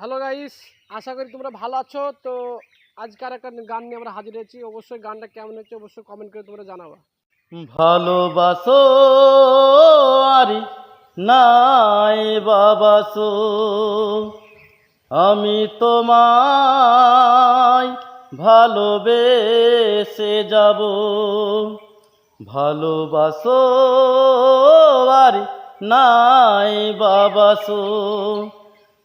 Hello guys আশা করি তোমরা ভালো আছো। তো আজকার একটা গান নিয়ে আমরা হাজির হয়েছি। অবশ্যই গানটা কেমন হচ্ছে অবশ্যই কমেন্ট করে তোমরা জানাবা। ভালোবাসো আর নাই বাবাসো, আমি তোমায় ভালোবেসে যাব। ভালোবাসো আর নাই বাবাসো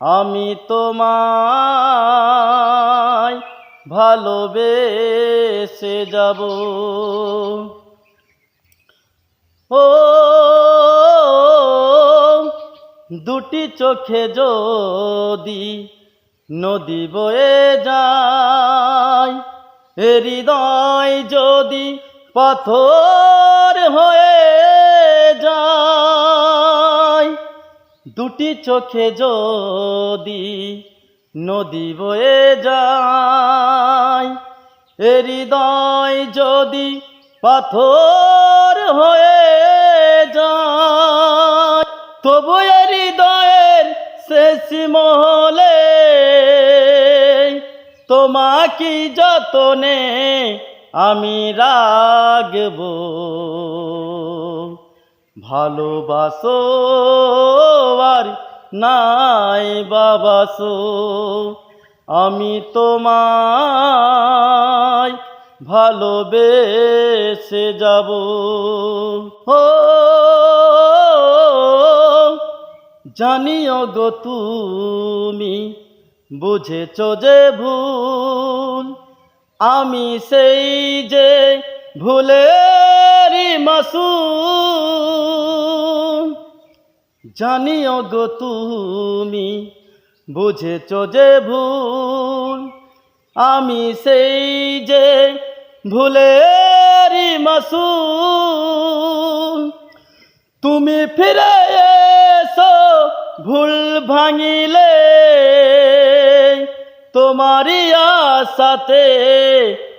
আমি তোমায় ভালোবেসে যাব। ও, দুটি চোখে যদি নদী বয়ে যায়, হৃদয় যদি পাথর হয়ে দুটি চোখে যদি নদী বয়ে যায়, এ হৃদয় যদি পাথর হয়ে যায়, তবু এ হৃদয়ের শেষ মহলে তোমাকে যতনে আমি রাগব ভালোবাসো, আর নাই বাবাসো আমি তোমায় ভালোবেসে যাব। ও, জানিও গো তুমি, বুঝেছ যে ভুল, আমি সেই যে ভুলেরই মাসুম, জানিও গো তুমি, বুঝেছ যে ভুল, আমি সেই যে ভুলেরই মাসুম। তুমি ফিরে এসো, ভুল ভাঙিলে, তোমারই আশাতে